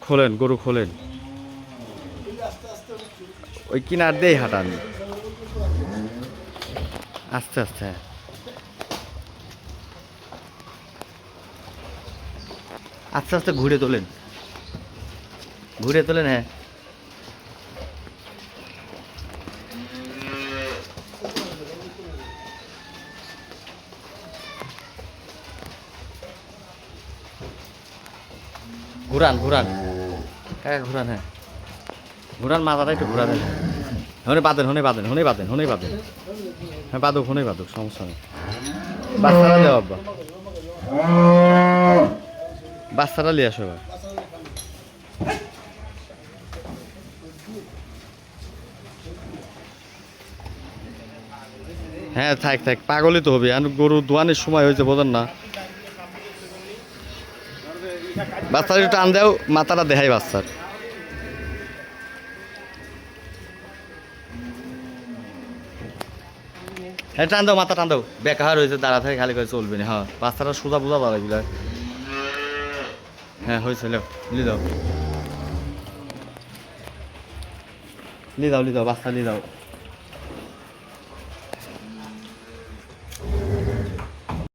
খোলেন, গরু খোলেন। ওই কিনার দিয়েই হাঁটান। আস্তে আস্তে। আস্তে আস্তে ঘুরে তোলেন। ঘুরে তোলেন হ্যাঁ। ঘুরান ঘুরান। কাকা ঘুরান হ্যাঁ ঘুরান মাথাটা একটু হনে বাঁধেন, হনে হনে হনে বাঁধেন। হ্যাঁ হনে সমস্যা নেই। বাচ্চারা দেওয়া বাচ্চারা লিয়ে আসো এবার। হ্যাঁ থাক থাক, পাগলই তো হবে। আর গরু দোয়ানের সময় হয়েছে, বোঝেন না। বাচ্চার একটু টান দেও, মাথাটা দেখাই বাচ্চার। হ্যাঁ টান দাও, মাথা টান দাও। বেকার হয়েছে, দাঁড়া থেকে খালি করে চলবে না হ্যাঁ। বাচ্চারা সোজা বোঝা দাঁড়া গেল হ্যাঁ হয়েছে, লো লি দাও লি দাও লি দাও বাচ্চা লি দাও